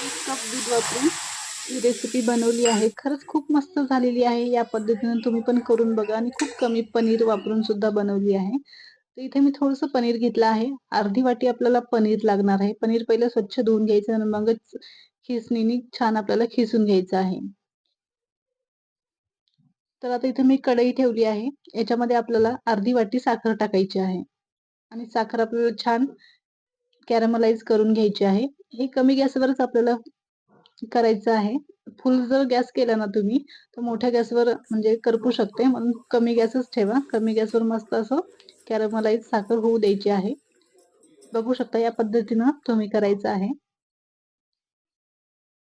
एक कप दूध वापरून ही रेसिपी बनवली आहे. खरंच खूप मस्त झालेली आहे. या पद्धतीने तुम्ही पण करून बघा आणि खूप कमी पनीर वापरून सुद्धा बनवली आहे. तर इथे मी थोडंसं पनीर घेतलं आहे. अर्धी वाटी आपल्याला पनीर लागणार आहे. पनीर पहिलं स्वच्छ धुवून घ्यायचं आणि मगच खिसणीने छान आपल्याला खिसून घ्यायचं आहे. तर आता इथे मी कढई ठेवली आहे. याच्यामध्ये आपल्याला अर्धी वाटी साखर टाकायची आहे. आणि साखर आपल्याला छान कॅरमलाइज करून घ्यायची आहे. हे कमी गॅसवरच आपल्याला करायचं आहे. फुल जर गॅस केला ना तुम्ही तर मोठ्या गॅसवर म्हणजे करपू शकते. म्हणून कमी गॅसच ठेवा. कमी गॅसवर मस्त असं कॅरमलाईज साखर होऊ द्यायची आहे. बघू शकता या पद्धतीनं तुम्ही करायचं आहे.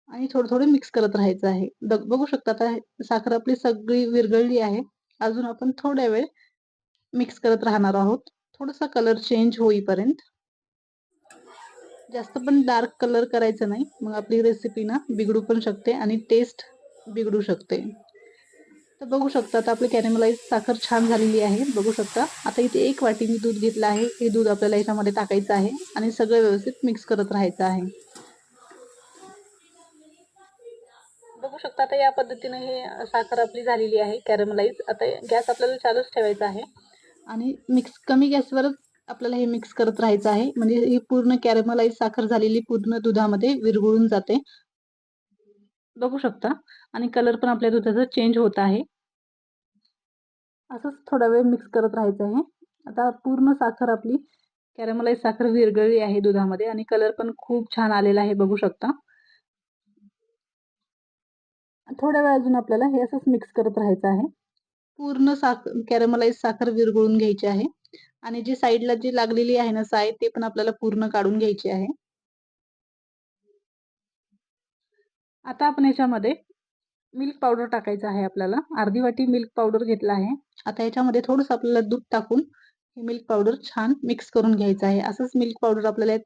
आणि थोडं थोडं मिक्स करत राहायचं आहे. बघू शकता आता साखर आपली सगळी विरघळली आहे. अजून आपण थोड्या वेळ मिक्स करत राहणार आहोत. थोडासा कलर चेंज होईपर्यंत. जास्त पण डार्क कलर करायचा नाही. मग आपली रेसिपी ना बिघडू पण शकते आणि टेस्ट बिघडू शकते. तर बघू शकता आता आपली कॅरेमलाईज साखर छान झालेली आहे. बघू शकता आता इथे एक वाटी मी दूध घेतलं आहे. हे दूध आपल्याला याच्यामध्ये टाकायचं आहे आणि सगळं व्यवस्थित मिक्स करत राहायचं आहे. बघू शकता आता या पद्धतीने हे साखर आपली झालेली आहे कॅरेमलाइज आता गॅस आपल्याला चालूच ठेवायचा आहे. आणि मिक्स कमी गॅसवरच आपल्याला हे मिक्स करत राहायचं आहे. म्हणजे ही पूर्ण कॅरेमलाइज साखर झालेली पूर्ण दुधामध्ये विरघळून जाते. बघू शकता. आणि कलर पण आपल्या दुधाचा चेंज होत आहे. असंच थोडा वेळ मिक्स करत राहायचं आहे. आता पूर्ण साखर आपली कॅरेमलाइज साखर विरघळली आहे दुधामध्ये आणि कलर पण खूप छान आलेला आहे. बघू शकता. थोड्या वेळ अजून आपल्याला हे असंच मिक्स करत राहायचं आहे. पूर्ण साखर कॅरेमलाइज साखर विरघळून घ्यायची आहे. आणि जी साईडला जी लागलेली आहे ना साय ते पण आपल्याला पूर्ण काढून घ्यायची आहे. आता आपण याच्यामध्ये मिल्क पावडर टाकायचं आहे आपल्याला. अर्धी वाटी मिल्क पावडर घेतला आहे. आता याच्यामध्ये थोडंसं आपल्याला दूध टाकून हे मिल्क पावडर छान मिक्स करून घ्यायचं आहे. असंच मिल्क पावडर आपल्याला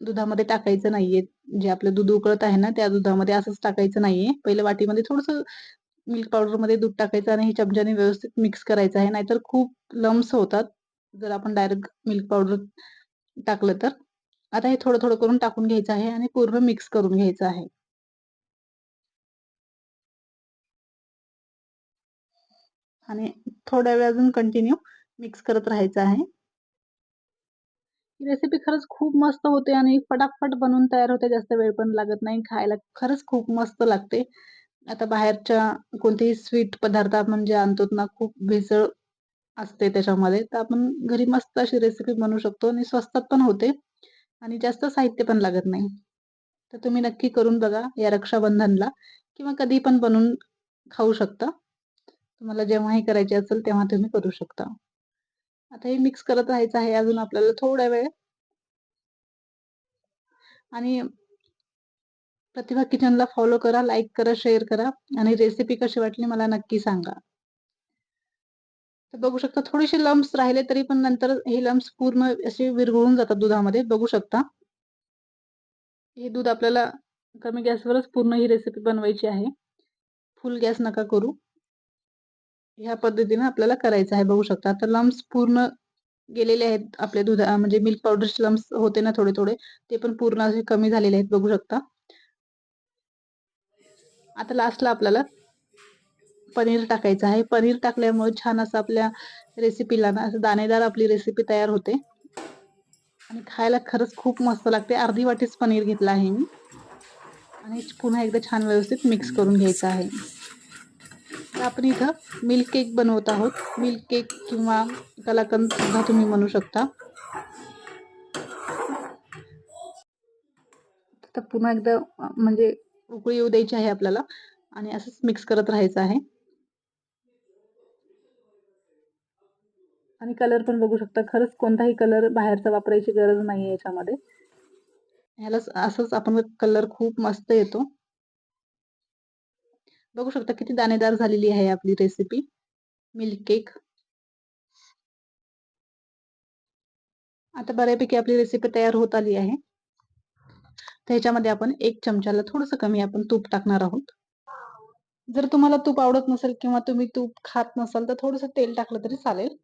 दुधामध्ये टाकायचं नाहीये. जे आपलं दूध उकळत आहे ना त्या दुधामध्ये असंच टाकायचं नाहीये. पहिल्या वाटीमध्ये थोडंसं मिल्क पावडरमध्ये दूध टाकायचं आणि हे चमच्याने व्यवस्थित मिक्स करायचं आहे. नाहीतर खूप लम्स होतात. जर आपण डायरेक्ट मिल्क पावडर टाकलं तर. आता हे थोडं थोडं करून टाकून घ्यायचं आहे आणि पूर्ण मिक्स करून घ्यायचं आहे. आणि थोड्या वेळ अजून कंटिन्यू मिक्स करत राहायचं आहे. ही रेसिपी खरंच खूप मस्त होते आणि फटाफट बनवून तयार होते. जास्त वेळ पण लागत नाही. खायला खरंच खूप मस्त लागते. आता बाहेरच्या कोणतेही स्वीट पदार्थ आपण जे आणतो ना खूप भेसळ असते त्याच्यामध्ये. तर आपण घरी मस्त अशी रेसिपी बनवू शकतो आणि स्वस्तात पण होते आणि जास्त साहित्य पण लागत नाही. तर तुम्ही नक्की करून बघा या रक्षाबंधनला किंवा कधी पण बनवून खाऊ शकता. तुम्हाला जेव्हाही करायचे असेल तेव्हा तुम्ही करू शकता. आता हे मिक्स करत राहायचं आहे अजून आपल्याला थोडा वेळ. आणि प्रतिभा किचनला फॉलो करा लाईक करा शेअर करा आणि रेसिपी कशी वाटली मला नक्की सांगा. बघू शकता थोडेसे लम्स राहिले तरी पण नंतर हे लम्स पूर्ण असे विरघळून जातात दुधामध्ये. बघू शकता. हे दूध आपल्याला कमी गॅसवरच पूर्ण ही रेसिपी बनवायची आहे. फुल गॅस नका करू. ह्या पद्धतीने आपल्याला करायचं आहे बघू शकता. आता लम्स पूर्ण गेलेले आहेत आपल्या दुधा म्हणजे मिल्क पावडरचे लम्स होते ना थोडे थोडे ते पण पूर्ण असे कमी झालेले आहेत बघू शकता. आता लास्टला आपल्याला पनीर टाकायचं आहे. पनीर टाकल्यामुळे छान असं आपल्या रेसिपीला ना असं दाणेदार आपली रेसिपी तयार होते. आणि खायला खरंच खूप मस्त लागते. अर्धी वाटीच पनीर घेतलं आहे मी. आणि पुन्हा एकदा छान व्यवस्थित मिक्स करून घ्यायचं आहे. तर आपण इथं मिल्क केक बनवत आहोत. मिल्क केक किंवा कलाकंद सुद्धा तुम्ही म्हणू शकता. तर पुन्हा एकदा म्हणजे उकळी येऊ द्यायची आहे आपल्याला. आणि असंच मिक्स करत राहायचं आहे. आणि कलर पण बघू शकता. खरंच कोणताही कलर बाहेरचा वापरायची गरज नाही याच्यामध्ये. ह्याला असंच आपण कलर खूप मस्त येतो. बघू शकता किती दाणेदार झालेली आहे आपली रेसिपी मिल्क केक आता बऱ्यापैकी आपली रेसिपी तयार होत आली आहे. त्याच्यामध्ये आपण एक चमच्याला थोडस कमी आपण तूप टाकणार आहोत. जर तुम्हाला तूप आवडत नसेल किंवा तुम्ही तूप खात नसाल तर थोडस तेल टाकलं तरी चालेल.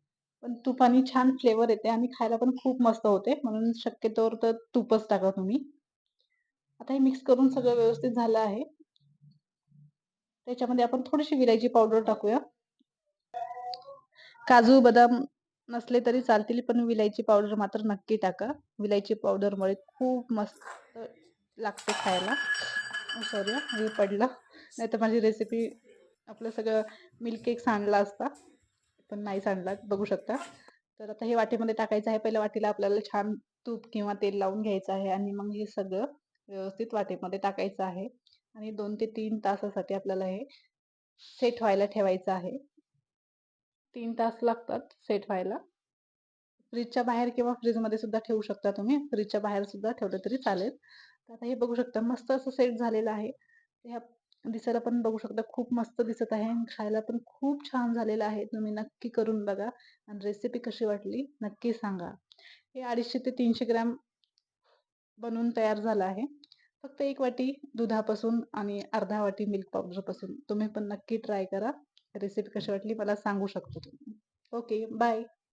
पण तुपाने छान फ्लेवर येते आणि खायला पण खूप मस्त होते. म्हणून शक्यतोवर तर तूपच टाका तुम्ही. आता हे मिक्स करून सगळं व्यवस्थित झालं आहे. त्याच्यामध्ये आपण थोडीशी विलायची पावडर टाकूया. काजू बदाम नसले तरी चालतील पण विलायची पावडर मात्र नक्की टाका. विलायची पावडरमुळे खूप मस्त लागते खायला. सॉरी हे पडलं. नाही तर माझी रेसिपी आपलं सगळं मिल्क केक सांडला असता. पण नाही सांडला बघू शकता. तर आता हे वाटीमध्ये टाकायचं आहे. पहिल्या वाटीला आपल्याला छान तूप किंवा तेल लावून घ्यायचं आहे आणि मग हे सगळं व्यवस्थित वाटीमध्ये टाकायचं आहे. आणि दोन ते तीन तासासाठी आपल्याला हे सेट व्हायला ठेवायचं आहे. तीन तास लागतात सेट व्हायला. फ्रीजच्या बाहेर किंवा फ्रीजमध्ये सुद्धा ठेवू शकता तुम्ही. फ्रीजच्या बाहेर सुद्धा ठेवलं तरी चालेल. तर आता हे बघू शकता मस्त असं सेट झालेलं आहे. ह्या दिसायला पण बघू शकता खूप मस्त दिसत आहे खायला पण खूप छान झालेलं आहे. तुम्ही नक्की करून बघा आणि रेसिपी कशी वाटली नक्की सांगा. हे अडीचशे ते तीनशे ग्रॅम बनवून तयार झालं आहे. फक्त एक वाटी दुधापासून आणि अर्धा वाटी मिल्क पावडरपासून तुम्ही पण नक्की ट्राय करा. रेसिपी कशी वाटली मला सांगू शकता तुम्ही. Okay bye